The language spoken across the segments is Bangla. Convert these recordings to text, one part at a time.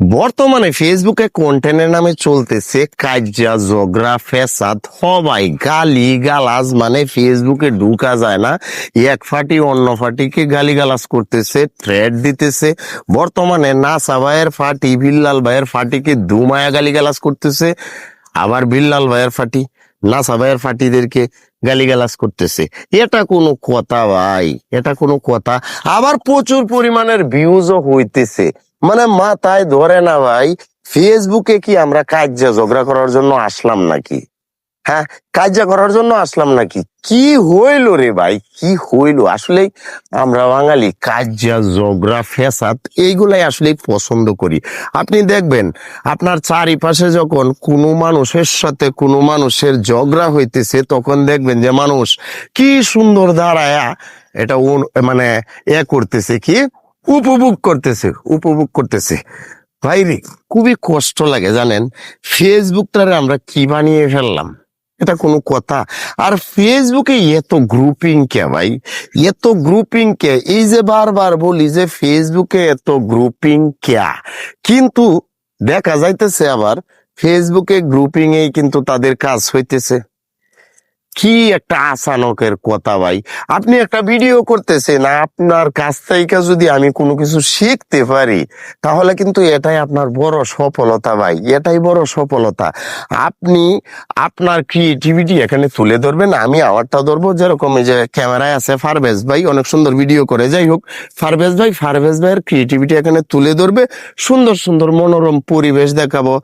বর্তমানে ফেসবুকে কন্টেন্টের নামে চলতেছে কাজ্যা জগরা ফেসাদ সবাই গালি গালাজ মানে ফেসবুকে ঢুকা যায় না। এক ফাটি অন্য ফাটিকে গালি গালাজ করতেছে থ্রেড দিতেছে। বর্তমানে নাসা ভাইয়ের ফাটি, বিল্লাল ভাইয়ের ফাটিকে দুমায়া গালি গালাজ করতেছে। আবার বিল্লাল ভাইয়ের ফাটি, নাসা ভাইয়ের ফাটিদেরকে গালিগালাজ করতেছে। এটা কোনো কথা ভাই, এটা কোনো কথা। আবার প্রচুর পরিমাণের ভিউজও হইতেছে। মানে মাথায় ধরে না ভাই ফেসবুকে কি আমরা কাজ্যা ঝগড়া করার জন্য আসলাম নাকি? হ্যাঁ কাজ্যা করার জন্য আসলাম নাকি? কি হইল রে ভাই? কি হইল? আসলে আমরা বাঙালি কাজ্যা ঝগড়া ফেসাদ এইগুলাই আসলে পছন্দ করি। আপনি দেখবেন, আপনার চারিপাশে যখন কোনো মানুষের সাথে কোনো মানুষের ঝগড়া হইতেছে, তখন দেখবেন যে মানুষ কি সুন্দর দাঁড়ায়া এটা মানে এ করতেছে কি? উপভোগ করতেছে উপভোগ করতেছে। ভাই রে, খুবই কষ্ট লাগে, জানেন? ফেসবুকটারে আমরা কি বানিয়ে ফেললাম? এটা কোনো কথা। আর ফেসবুকে এত গ্রুপিং কে ভাই? এত গ্রুপিং কে? এই যে বারবার বলি যে ফেসবুকে এত গ্রুপিং ক্যা কিন্তু দেখা যাইতেছে আবার ফেসবুকে গ্রুপিং এই কিন্তু তাদের কাজ হইতেছে। কি একটা আচানকের কথা ভাই? আপনি একটা ভিডিও করতেছেন, আপনার কাছ থেকে যদি আমি কোনো কিছু শিখতে পারি, তাহলে কিন্তু এটাই আপনার বড় সফলতা ভাই, এটাই বড় সফলতা। আপনি আপনার ক্রিয়েটিভিটি এখানে তুলে ধরবেন, আমি আমারটা ধরবো, যেরকম এই যে ক্যামেরায় আছে ফারভেজ ভাই, অনেক সুন্দর ভিডিও করে, যাই হোক, ফারভেজ ভাই, ফারভেজ ভাইয়ের ক্রিয়েটিভিটি এখানে তুলে ধরবে, সুন্দর সুন্দর মনোরম পরিবেশ দেখাবো,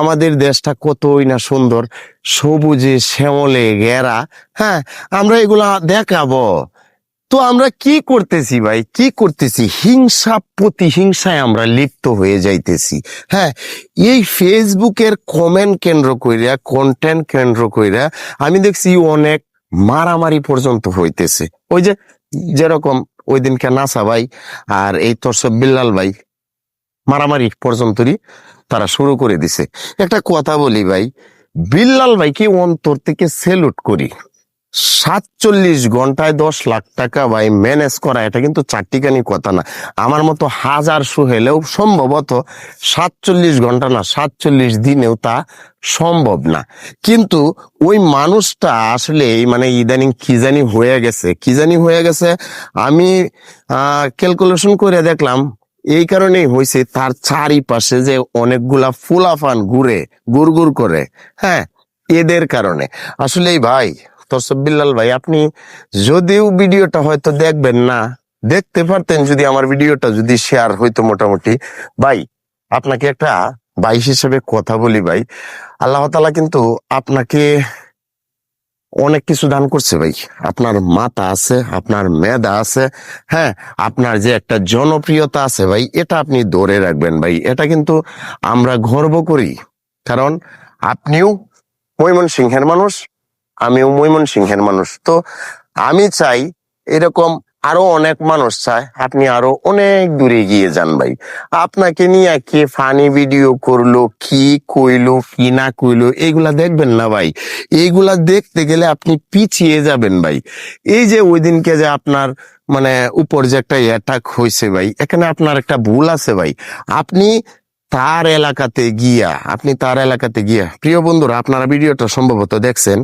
আমাদের দেশটা কতই না সুন্দর। সবুজে শ্যামলে ঘেরা হ্যাঁ আমরা এগুলা দেখাবো। তো আমরা কি করতেছি ভাই? কি করতেছি? হিংসা প্রতিহিংসায় আমরা লিপ্ত হয়ে যাইতেছি হ্যাঁ। এই ফেসবুকের কমেন্ট কেন্দ্র কইরা কন্টেন্ট কেন্দ্র কইরা আমি দেখছি অনেক মারামারি পর্যন্ত হইতেছে। ওই যে যেরকম ওই দিনকে নাসা ভাই আর এই তোরসব বিল্লাল ভাই, মারামারি পর্যন্তই তারা শুরু করে দিছে। একটা কথা বলি ভাই বিল্লাল ভাইকে অন্তর থেকে সেলুট করি। সাতচল্লিশ ঘন্টায় দশ লাখ টাকা ভাই ম্যানেজ করা, এটা কিন্তু চারটিখানি কথা না। আমার মতো হাজার শো হলেও সম্ভবত সাতচল্লিশ ঘণ্টা না, সাতচল্লিশ দিনেও তা সম্ভব না। কিন্তু ওই মানুষটা আসলে মানে ইদানিং কি জানি হয়ে গেছে, কি জানি হয়ে গেছে, আমি ক্যালকুলেশন করে দেখলাম এই কারণেই হয়েছে তার চারিপাশে যে অনেকগুলা ফুলাফান ঘুরে গুড়গুর করে হ্যাঁ এদের কারণে। আসলেই ভাই তসবিল্লাল ভাই, আপনি যদিও ভিডিওটা হয়তো দেখবেন না, দেখতে পারতেন যদি আমার ভিডিওটা যদি শেয়ার হইতো মোটামুটি। ভাই, আপনাকে একটা বাইশ হিসেবে কথা বলি ভাই। আল্লাহ তালা কিন্তু আপনাকে অনেক কিছু দান করছে ভাই। আপনার মাথা আছে, আপনার মেধা আছে হ্যাঁ আপনার যে একটা জনপ্রিয়তা আছে ভাই, এটা আপনি ধরে রাখবেন ভাই। এটা কিন্তু আমরা গর্ব করি। কারণ আপনিও মৈমন সিংহের মানুষ, আমিও মৈমন সিংহের মানুষ। তো আমি চাই এরকম আরও অনেক মানুষ চায়, আপনি আরও অনেক দূরে গিয়ে যান ভাই। আপনাকে নিয়ে কে ফানি ভিডিও করল, কি কইলো, কি না কইলো এইগুলা দেখবেন না ভাই। এইগুলা দেখতে গেলে আপনি পিছিয়ে যাবেন ভাই। এই যে ওই দিনকে যে আপনার মানে উপর যে একটা অ্যাটাক হয়েছে ভাই, এখানে আপনার একটা ভুল আছে ভাই। আপনি তার এলাকাতে গিয়া, আপনি তার এলাকাতে গিয়া, প্রিয় বন্ধুরা, আপনারা ভিডিওটা সম্ভবত দেখছেন।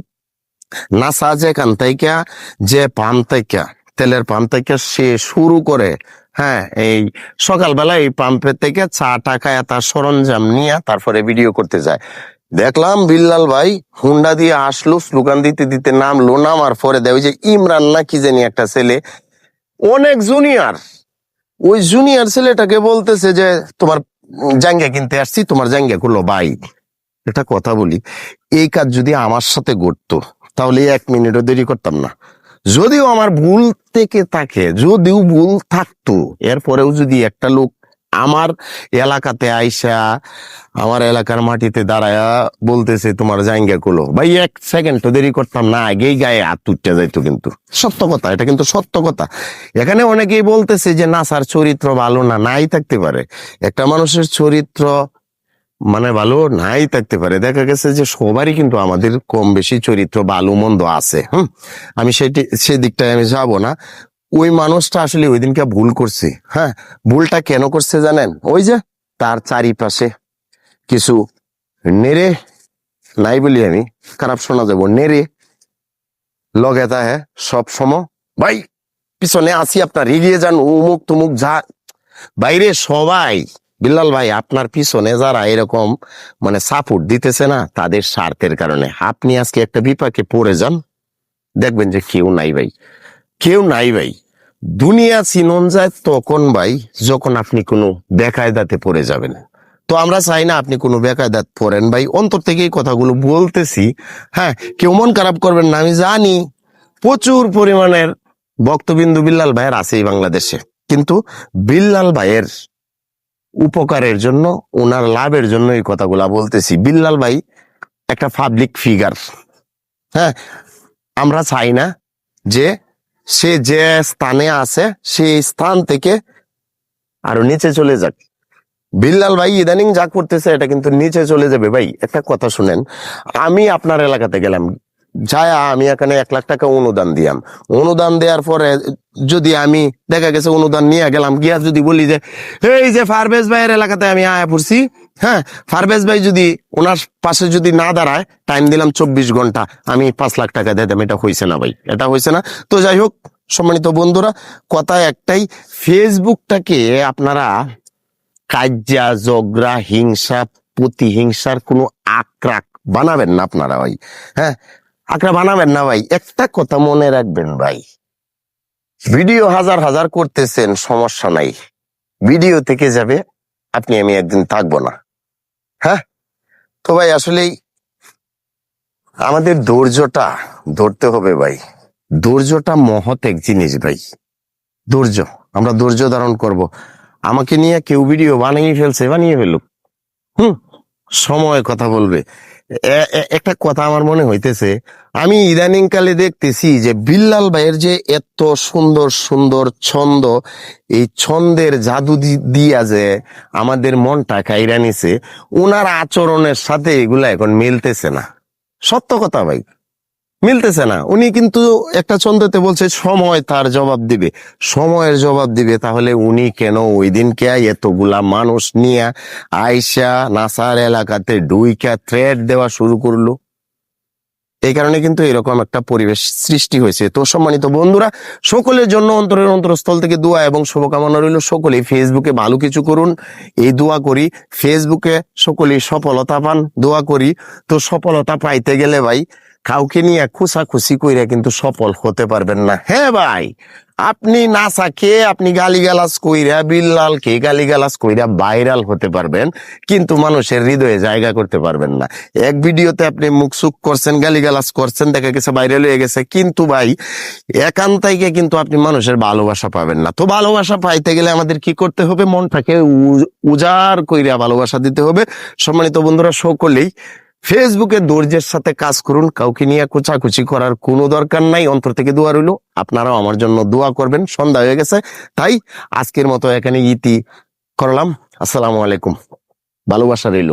নাসা যেখান থেকে যে থেকে তেলের পাম্প থেকে সে শুরু করে হ্যাঁ এই সকালবেলা এই পাম্পের থেকে চা টাকায় তার সরঞ্জাম নিয়ে তারপরে ভিডিও করতে যায়। দেখলাম বিল্লাল ভাই হুন্ডা দিয়ে আসলো, স্লোগান দিতে দিতে নামলো, নামার পরে দেয় যে ইমরান না কি জানি একটা ছেলে, অনেক জুনিয়র ওই জুনিয়র ছেলেটাকে বলতেছে যে, তোমার জাঙ্গা কিনতে আসছি, তোমার জাঙ্গা করল ভাই এটা কথা বলি, এই কাজ যদি আমার সাথে ঘটতো, তাহলে এক মিনিটও দেরি করতাম না। যদিও আমার ভুল থেকে থাকে, যদিও ভুল থাকতো, এরপরেও যদি একটা লোক আমার এলাকাতে আইসা, আমার এলাকার মাটিতে দাঁড়ায়া বলতেছে, তোমার জাঙ্গা কুলো ভাই, এক সেকেন্ড তো দেরি করতাম না, আগেই গায়ে হাত উঠতে যাইতো কিন্তু। সত্য কথা, এটা কিন্তু সত্য কথা। এখানে অনেকেই বলতেছে যে নাসার চরিত্র ভালো না। নাই থাকতে পারে। একটা মানুষের চরিত্র মানে ভালো নাই থাকতে পারে। দেখা গেছে যে সবারই কিন্তু আমাদের কম বেশি চরিত্র ভালো মন্দ আছে, হুম? আমি সেটি সেদিকটায় আমি যাব না। ওই মানুষটা আসলে ওই দিনকে ভুল করছে হ্যাঁ? ভুলটা কেন করছে জানেন? ওই যে তার চারিপাশে কিছু নেড়ে, নাই বলি আমি, খারাপ শোনা যাব, নেড়ে, লগে তাহে সব সময় ভাই, পিছনে আসি আপনার, এগিয়ে যান উমুক তুমুক যা। বাইরে সবাই বিল্লাল ভাই, আপনার পিছনে যারা এরকম মানে সাপোর্ট দিতেছে না, তাদের স্বার্থের কারণে। আপনি আজকে একটা বিপাকে পড়ে যান। দেখবেন যে কেউ নাই ভাই। কেউ নাই ভাই। দুনিয়া চিনন যায় তখন ভাই, যখন আপনি কোনো বেকায়দাতে পড়ে যাবেন। তো আমরা চাই না আপনি কোনো বেকায়দাত পড়েন ভাই। অন্তর থেকে এই কথাগুলো বলতেছি। হ্যাঁ কেউ মন খারাপ করবেন না, আমি জানি। প্রচুর পরিমাণের ভক্তবিন্দু বিল্লাল ভাইয়ের আছে এই বাংলাদেশে। কিন্তু বিল্লাল ভাইয়ের উপকারের জন্য ওনার লাভের জন্য এই কথাগুলা বলতেছি। বিল্লাল ভাই, একটা পাবলিক ফিগার হ্যাঁ আমরা চাই না যে সে যে স্থানে আছে সেই স্থান থেকে আরও নিচে চলে যাক। বিল্লাল ভাই, ইদানিং যা করতেছে, এটা কিন্তু নিচে চলে যাবে। ভাই, একটা কথা শুনেন, আমি আপনার এলাকাতে গেলাম। যায় আমি এখানে এক লাখ টাকা অনুদান দিয়াম। অনুদান দেওয়ার পরে যদি আমি, দেখা গেছে অনুদান নিয়ে গেলাম, গিয়া যদি বলি যে, এই যে ফারবেজ ভাইয়ের এলাকাতে আমি আয়া পড়ছি হ্যাঁ ফারবেজ ভাই যদি ওনার পাশে যদি না দাঁড়ায়, টাইম দিলাম চব্বিশ ঘণ্টা, আমি পাঁচ লাখ টাকা দিয়ে দেব। এটা হয়েছে না ভাই, এটা হয়েছে না। তো যাই হোক, সম্মানিত বন্ধুরা, কথা একটাই, ফেসবুকটাকে আপনারা কাজ্যা, জগরা, হিংসা, প্রতিহিংসার কোনো আক্রাক বানাবেন না আপনারা ভাই হ্যাঁ? আঁকড়া বানাবেন না ভাই, একটা কথা মনে রাখবেন ভাই। ভিডিও হাজার হাজার করতেছেন, সমস্যা নাই। ভিডিও থেকে যাবে, আপনি, আমি একদিন থাকব না। হ্যাঁ? তো ভাই আসলেই আমাদের ধৈর্যটা, ধরতে হবে ভাই। ধৈর্যটা মহৎ এক জিনিস ভাই। ধৈর্য, আমরা ধৈর্য ধারণ করব। আমাকে নিয়ে কেউ ভিডিও বানিয়ে ফেলছে, বানিয়ে ফেলুক। হুম? সময় কথা বলবে। একটা কথা আমার মনে হইতেছে, আমি ইদানিংকালে দেখতেছি যে বিল্লাল ভাইয়ের যে এত সুন্দর সুন্দর ছন্দ, এই ছন্দের জাদু দিয়া যে আমাদের মনটা কাইরা নিছে ওনার আচরণের সাথে এগুলা এখন মিলতেছে না। সত্য কথা ভাই। মিলতেছে না। উনি কিন্তু একটা ছন্দতে বলছে, সময় তার জবাব দিবে। সময়ের জবাব দিবে, তাহলে উনি কেন ওই দিনকে এতগুলা মানুষ নিয়ে আইসা নাসার এলাকাতে ডুইকা থ্রেড দেওয়া শুরু করল? এই কারণে কিন্তু এরকম একটা পরিবেশ সৃষ্টি হয়েছে। তো সম্মানিত বন্ধুরা, সকলের জন্য অন্তরের অন্তরস্থল থেকে দোয়া এবং শুভকামনা রইল সকলেই। ফেসবুকে ভালো কিছু করুন, এই দোয়া করি। ফেসবুকে সকলেই সফলতা পান, দোয়া করি। তো সফলতা পাইতে গেলে ভাই কাউকে নিয়ে খুশাখুশি কইরা কিন্তু সফল হতে পারবেন না। হ্যাঁ ভাই, আপনি নাসাকে আপনি গালিগালাজ কইরা, বিল্লালকে গালিগালাজ কইরা ভাইরাল হতে পারবেন, কিন্তু মানুষের হৃদয়ে জায়গা করতে পারবেন না। এক ভিডিওতে আপনি মুখ সুখ করছেন, গালিগালাজ করছেন, দেখা গেছে ভাইরাল হয়ে গেছে, কিন্তু ভাই, একান্তাইকে কিন্তু আপনি মানুষের ভালোবাসা পাবেন না। তো ভালোবাসা পাইতে গেলে আমাদের কি করতে হবে? মনটাকে উজাড় কইরা ভালোবাসা দিতে হবে। সম্মানিত বন্ধুরা সকলেই ফেসবুকে ধৈর্যের সাথে কাজ করুন, কাউকে নিয়ে কুচাকুচি করার কোনো দরকার নাই, অন্তর থেকে দোয়া রইল। আপনারাও আমার জন্য দোয়া করবেন, সন্ধ্যা হয়ে গেছে, তাই আজকের মতো এখানে ইতি করলাম। আসসালামু আলাইকুম। ভালোবাসা রইল।